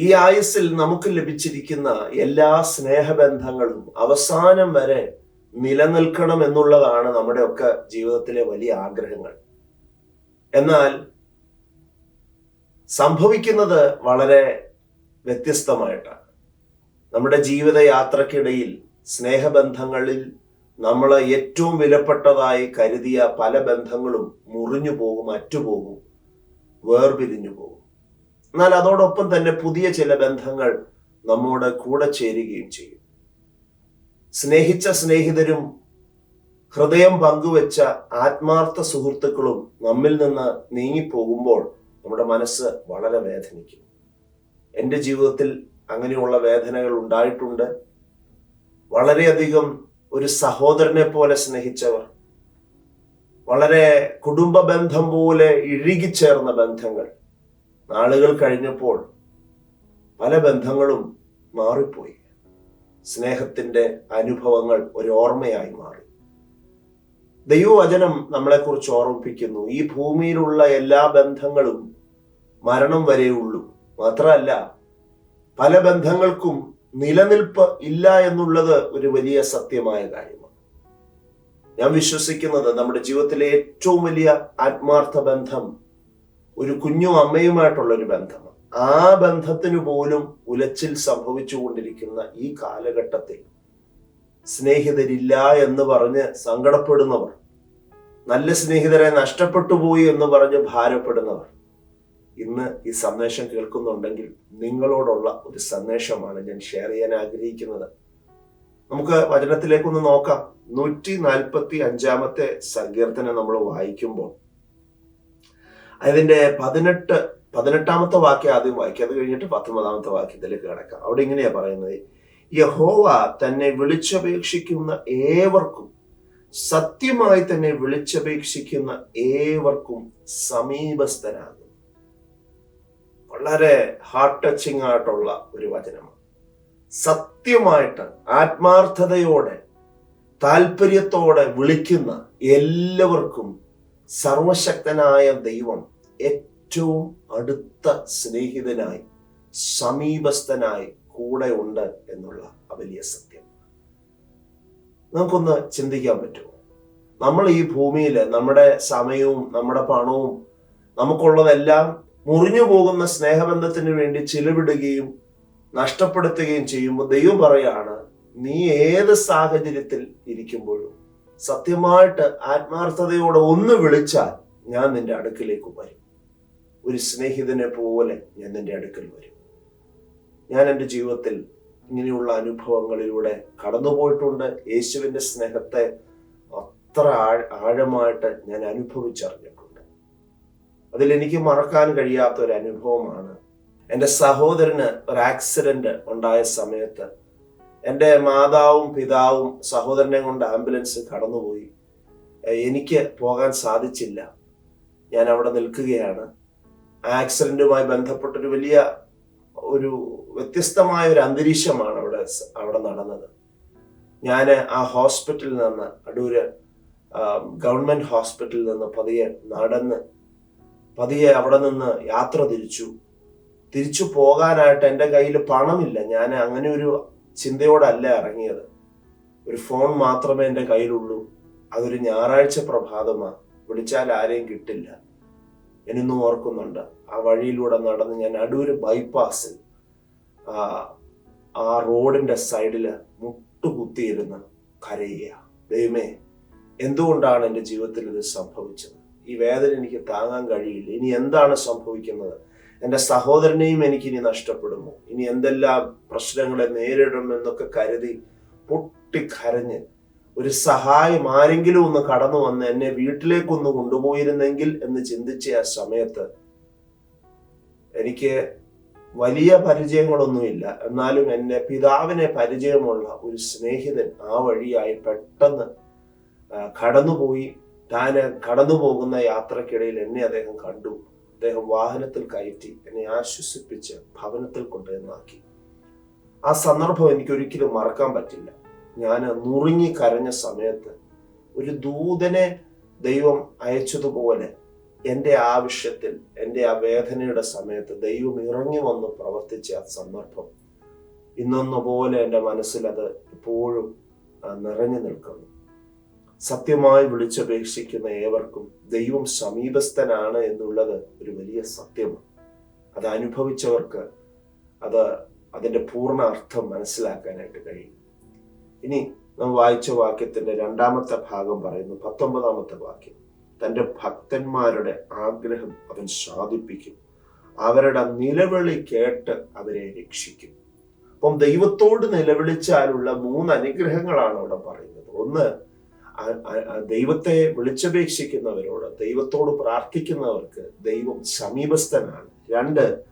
ഈ ആയുസ്സിൽ നമുക്ക് ലഭിച്ചിരിക്കുന്ന എല്ലാ സ്നേഹബന്ധങ്ങളും അവസാനം വരെ നിലനിൽക്കണം എന്നുള്ളതാണ് നമ്മുടെ ഒക്കെ ജീവിതത്തിലെ വലിയ ആഗ്രഹങ്ങൾ. എന്നാൽ സംഭവിക്കുന്നത് വളരെ വ്യത്യസ്തമായിട്ടാണ്. നമ്മുടെ ജീവിതയാത്രക്കിടയിൽ സ്നേഹബന്ധങ്ങളിൽ നമ്മൾ ഏറ്റവും വിലപ്പെട്ടതായി കരുതിയ പല ബന്ധങ്ങളും മുറിഞ്ഞു പോകും അറ്റുപോകും വേർപിരിഞ്ഞു പോകും എന്നാൽ അതോടൊപ്പം തന്നെ പുതിയ ചില ബന്ധങ്ങൾ നമ്മോട് കൂടെ ചേരുകയും ചെയ്യും. സ്നേഹിച്ച സ്നേഹിതരും ഹൃദയം പങ്കുവെച്ച ആത്മാർത്ഥ സുഹൃത്തുക്കളും നമ്മിൽ നിന്ന് നീങ്ങിപ്പോകുമ്പോൾ നമ്മുടെ മനസ്സ് വളരെ വേദനിക്കും. എന്റെ ജീവിതത്തിൽ അങ്ങനെയുള്ള വേദനകൾ ഉണ്ടായിട്ടുണ്ട്. വളരെയധികം ഒരു സഹോദരനെ പോലെ സ്നേഹിച്ചവർ വളരെ കുടുംബ ബന്ധം പോലെ ഇഴുകിച്ചേർന്ന ബന്ധങ്ങൾ നാളുകൾ കഴിഞ്ഞപ്പോൾ പല ബന്ധങ്ങളും മാറിപ്പോയി. സ്നേഹത്തിന്റെ അനുഭവങ്ങൾ ഒരു ഓർമ്മയായി മാറി. ദൈവവചനം നമ്മളെക്കുറിച്ച് ഓർമ്മിപ്പിക്കുന്നു. ഈ ഭൂമിയിലുള്ള എല്ലാ ബന്ധങ്ങളും മരണം വരെയുള്ളൂ മാത്രമല്ല പല ബന്ധങ്ങൾക്കും നിലനിൽപ്പ് ഇല്ല എന്നുള്ളത് ഒരു വലിയ സത്യമായ കാര്യമാണ്. ഞാൻ വിശ്വസിക്കുന്നത് നമ്മുടെ ജീവിതത്തിലെ ഏറ്റവും വലിയ ആത്മാർത്ഥ ബന്ധം ഒരു കുഞ്ഞും അമ്മയുമായിട്ടുള്ള ഒരു ബന്ധമാണ് ആ ബന്ധത്തിന് പോലും ഉലച്ചിൽ സംഭവിച്ചുകൊണ്ടിരിക്കുന്ന ഈ കാലഘട്ടത്തിൽ സ്നേഹിതരില്ല എന്ന് പറഞ്ഞ് സങ്കടപ്പെടുന്നവർ നല്ല സ്നേഹിതരെ നഷ്ടപ്പെട്ടു പോയി എന്ന് പറഞ്ഞ് ഭാരപ്പെടുന്നവർ ഇന്ന് ഈ സന്ദേശം കേൾക്കുന്നുണ്ടെങ്കിൽ നിങ്ങളോടുള്ള ഒരു സന്ദേശമാണ് ഞാൻ ഷെയർ ചെയ്യാൻ ആഗ്രഹിക്കുന്നത്. നമുക്ക് വചനത്തിലേക്കൊന്ന് നോക്കാം. നൂറ്റി നാൽപ്പത്തി അഞ്ചാമത്തെ സങ്കീർത്തനം നമ്മൾ വായിക്കുമ്പോൾ അതിന്റെ പതിനെട്ട് പതിനെട്ടാമത്തെ വാക്യം ആദ്യം വായിക്കുക. അത് കഴിഞ്ഞിട്ട് പത്തൊമ്പതാമത്തെ വാക്യത്തിലേക്ക് കിടക്കാം. അവിടെ ഇങ്ങനെയാ പറയുന്നത്. യഹോവ തന്നെ വിളിച്ചപേക്ഷിക്കുന്ന ഏവർക്കും സത്യമായി തന്നെ വിളിച്ചപേക്ഷിക്കുന്ന ഏവർക്കും സമീപസ്ഥനാകും വളരെ ഹാർട്ട് ടച്ചിങ് ആയിട്ടുള്ള ഒരു വചനമാണ്. സത്യമായിട്ട് ആത്മാർത്ഥതയോടെ താല്പര്യത്തോടെ വിളിക്കുന്ന എല്ലാവർക്കും സർവശക്തനായ ദൈവം ഏറ്റവും അടുത്ത സ്നേഹിതനായി സമീപസ്ഥനായി കൂടെ ഉണ്ട് എന്നുള്ള ആ വലിയ സത്യം. നമുക്കൊന്ന് ചിന്തിക്കാൻ പറ്റുമോ? നമ്മൾ ഈ ഭൂമിയിൽ നമ്മുടെ സമയവും നമ്മുടെ പണവും നമുക്കുള്ളതെല്ലാം മുറിഞ്ഞു പോകുന്ന സ്നേഹബന്ധത്തിന് വേണ്ടി ചിലവിടുകയും നഷ്ടപ്പെടുത്തുകയും ചെയ്യുമ്പോൾ ദൈവം പറയാണ് നീ ഏത് സാഹചര്യത്തിൽ ഇരിക്കുമ്പോഴും സത്യമായിട്ട് ആത്മാർത്ഥതയോടെ ഒന്ന് വിളിച്ചാൽ ഞാൻ നിന്റെ അടുക്കിലേക്ക് വരും. ഒരു സ്നേഹിതനെ പോലെ ഞാൻ എന്റെ അടുക്കൽ വരും. ഞാൻ എന്റെ ജീവിതത്തിൽ ഇങ്ങനെയുള്ള അനുഭവങ്ങളിലൂടെ കടന്നുപോയിട്ടുണ്ട്. യേശുവിന്റെ സ്നേഹത്തെ അത്ര ആഴമായിട്ട് ഞാൻ അനുഭവിച്ചറിഞ്ഞിട്ടുണ്ട്. അതിൽ എനിക്ക് മറക്കാൻ കഴിയാത്ത ഒരു അനുഭവമാണ് എന്റെ സഹോദരന് ഒരു ആക്സിഡന്റ് ഉണ്ടായ സമയത്ത് എന്റെ മാതാവും പിതാവും സഹോദരനെ കൊണ്ട് ആംബുലൻസ് കടന്നുപോയി. എനിക്ക് പോകാൻ സാധിച്ചില്ല. ഞാൻ അവിടെ നിൽക്കുകയാണ്. ആക്സിഡന്റുമായി ബന്ധപ്പെട്ടൊരു വലിയ ഒരു വ്യത്യസ്തമായ ഒരു അന്തരീക്ഷമാണ് അവിടെ അവിടെ നടന്നത്. ഞാൻ ആ ഹോസ്പിറ്റലിൽ നിന്ന് അടൂര് ഗവൺമെന്റ് ഹോസ്പിറ്റലിൽ നിന്ന് പതിയെ നടന്ന് പതിയെ അവിടെ നിന്ന് യാത്ര തിരിച്ചു. തിരിച്ചു പോകാനായിട്ട് എന്റെ കയ്യിൽ പണമില്ല. ഞാൻ അങ്ങനെ ഒരു ചിന്തയോടല്ല ഇറങ്ങിയത്. ഒരു ഫോൺ മാത്രമേ എന്റെ കയ്യിലുള്ളൂ. അതൊരു ഞായറാഴ്ച പ്രഭാതമാണ് വിളിച്ചാൽ ആരെയും കിട്ടില്ല. ഞാനിന്നും ഓർക്കുന്നുണ്ട്. ആ വഴിയിലൂടെ നടന്ന് ഞാൻ അടൂര് ബൈപ്പാസിൽ ആ റോഡിന്റെ സൈഡിൽ മുട്ടുകുത്തിയിരുന്ന് കരയുക ദൈവമേ എന്തുകൊണ്ടാണ് എന്റെ ജീവിതത്തിൽ ഇത് സംഭവിച്ചത്? ഈ വേദന എനിക്ക് താങ്ങാൻ കഴിയില്ല. ഇനി എന്താണ് സംഭവിക്കുന്നത്? എന്റെ സഹോദരനെയും എനിക്ക് ഇനി നഷ്ടപ്പെടുമോ? ഇനി എന്തെല്ലാം പ്രശ്നങ്ങളെ നേരിടണം എന്നൊക്കെ കരുതി പൊട്ടിക്കരഞ്ഞ് ഒരു സഹായം ആരെങ്കിലും ഒന്ന് കടന്നു വന്ന് എന്നെ വീട്ടിലേക്കൊന്ന് കൊണ്ടുപോയിരുന്നെങ്കിൽ എന്ന് ചിന്തിച്ച ആ സമയത്ത് എനിക്ക് വലിയ പരിചയങ്ങളൊന്നുമില്ല. എന്നാലും എന്നെ പിതാവിനെ പരിചയമുള്ള ഒരു സ്നേഹിതൻ ആ വഴിയായി പെട്ടെന്ന് കടന്നുപോയി. താൻ കടന്നു പോകുന്ന യാത്രക്കിടയിൽ എന്നെ അദ്ദേഹം കണ്ടു. അദ്ദേഹം വാഹനത്തിൽ കയറ്റി എന്നെ ആശ്വസിപ്പിച്ച് ഭവനത്തിൽ കൊണ്ടുവന്നാക്കി. ആ സന്ദർഭം എനിക്ക് ഒരിക്കലും മറക്കാൻ പറ്റില്ല. ഞാൻ നുറുങ്ങി കരഞ്ഞ സമയത്ത് ഒരു ദൂതനെ ദൈവം അയച്ചതുപോലെ എന്റെ ആവശ്യത്തിൽ എന്റെ ആ വേദനയുടെ സമയത്ത് ദൈവം ഇറങ്ങി വന്ന് പ്രവർത്തിച്ച ആ സന്ദർഭം ഇന്നൊന്ന പോലെ എന്റെ മനസ്സിൽ അത് ഇപ്പോഴും നിറഞ്ഞു നിൽക്കുന്നു. സത്യമായി വിളിച്ചപേക്ഷിക്കുന്ന ഏവർക്കും ദൈവം സമീപസ്ഥനാണ് എന്നുള്ളത് ഒരു വലിയ സത്യമാണ്. അത് അനുഭവിച്ചവർക്ക് അത് അതിന്റെ പൂർണ അർത്ഥം മനസ്സിലാക്കാനായിട്ട് കഴിയും. ഇനി നാം വായിച്ച വാക്യത്തിന്റെ രണ്ടാമത്തെ ഭാഗം പറയുന്നു പത്തൊമ്പതാമത്തെ വാക്യം. തന്റെ ഭക്തന്മാരുടെ ആഗ്രഹം അവൻ സാധിപ്പിക്കും അവരുടെ നിലവിളി കേട്ട് അവരെ രക്ഷിക്കും. അപ്പം ദൈവത്തോട് നിലവിളിച്ചാലുള്ള മൂന്ന് അനുഗ്രഹങ്ങളാണ് അവിടെ പറയുന്നത്. ഒന്ന് ദൈവത്തെ വിളിച്ചപേക്ഷിക്കുന്നവരോട് ദൈവത്തോട് പ്രാർത്ഥിക്കുന്നവർക്ക് ദൈവം സമീപസ്ഥനാണ്. രണ്ട്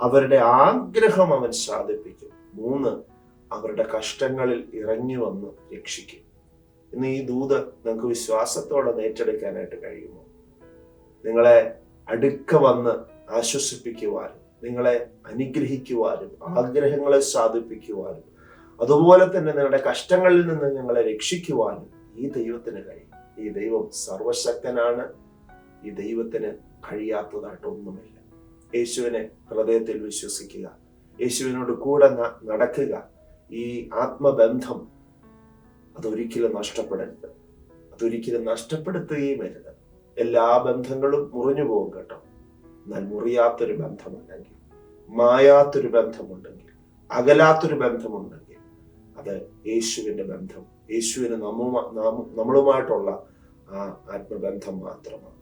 അവരുടെ ആഗ്രഹം അവൻ സാധിപ്പിക്കും മൂന്ന് അവരുടെ കഷ്ടങ്ങളിൽ ഇറങ്ങി വന്ന് രക്ഷിക്കും. ഇന്ന് ഈ ദൂത് നിങ്ങൾക്ക് വിശ്വാസത്തോടെ ഏറ്റെടുക്കാനായിട്ട് കഴിയുമോ? നിങ്ങളെ അടുക്ക വന്ന് ആശ്വസിപ്പിക്കുവാനും നിങ്ങളെ അനുഗ്രഹിക്കുവാനും ആഗ്രഹങ്ങളെ സാധിപ്പിക്കുവാനും അതുപോലെ തന്നെ നിങ്ങളുടെ കഷ്ടങ്ങളിൽ നിന്ന് നിങ്ങളെ രക്ഷിക്കുവാനും ഈ ദൈവത്തിന് കഴിയും. ഈ ദൈവം സർവശക്തനാണ്. ഈ ദൈവത്തിന് കഴിയാത്തതായിട്ടൊന്നുമില്ല യേശുവിനെ ഹൃദയത്തിൽ വിശ്വസിക്കുക. യേശുവിനോട് കൂടെ നടക്കുക. ഈ ആത്മബന്ധം അതൊരിക്കലും നഷ്ടപ്പെടരുത്. അതൊരിക്കലും നഷ്ടപ്പെടുത്തുകയും വരുത് എല്ലാ ബന്ധങ്ങളും മുറിഞ്ഞു പോകും കേട്ടോ. എന്നാൽ മുറിയാത്തൊരു ബന്ധമുണ്ടെങ്കിൽ മായാത്തൊരു ബന്ധമുണ്ടെങ്കിൽ അകലാത്തൊരു ബന്ധമുണ്ടെങ്കിൽ അത് യേശുവിന്റെ ബന്ധം യേശുവിന് നമ്മ നമ്മളുമായിട്ടുള്ള ആ ആത്മബന്ധം മാത്രമാണ്.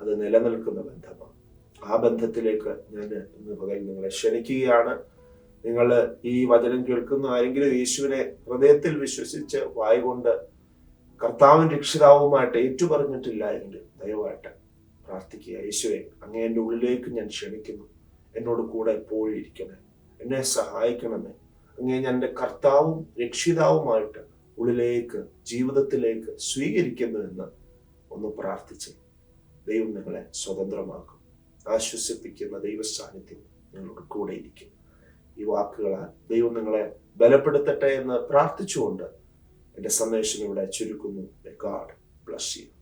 അത് നിലനിൽക്കുന്ന ബന്ധമാണ്. ആ ബന്ധത്തിലേക്ക് ഞാൻ ഇന്ന് പകൽ നിങ്ങളെ ക്ഷണിക്കുകയാണ്. നിങ്ങൾ ഈ വചനം കേൾക്കുന്ന ആരെങ്കിലും യേശുവിനെ ഹൃദയത്തിൽ വിശ്വസിച്ച് വായുകൊണ്ട് കർത്താവും രക്ഷിതാവുമായിട്ട് ഏറ്റുപറഞ്ഞിട്ടില്ല എങ്കിൽ ദയവായിട്ട് പ്രാർത്ഥിക്കുക. യേശുവെ അങ്ങേ എന്റെ ഉള്ളിലേക്ക് ഞാൻ ക്ഷണിക്കുന്നു. എന്നോട് കൂടെ എപ്പോഴും ഇരിക്കണേ എന്നെ സഹായിക്കണമേ. അങ്ങേ ഞാൻ എന്റെ കർത്താവും രക്ഷിതാവുമായിട്ട് ഉള്ളിലേക്ക് ജീവിതത്തിലേക്ക് സ്വീകരിക്കുന്നു എന്ന് ഒന്ന് പ്രാർത്ഥിച്ച് ദൈവം നിങ്ങളെ സ്വതന്ത്രമാക്കും. ആശ്വസിപ്പിക്കുന്ന ദൈവസാന്നിധ്യം നിങ്ങളോട് കൂടെ ഇരിക്കും. ഈ വാക്കുകളാൽ ദൈവം നിങ്ങളെ ബലപ്പെടുത്തട്ടെ എന്ന് പ്രാർത്ഥിച്ചുകൊണ്ട് എന്റെ സന്ദേശം ഇവിടെ ചുരുക്കുന്നു. God bless you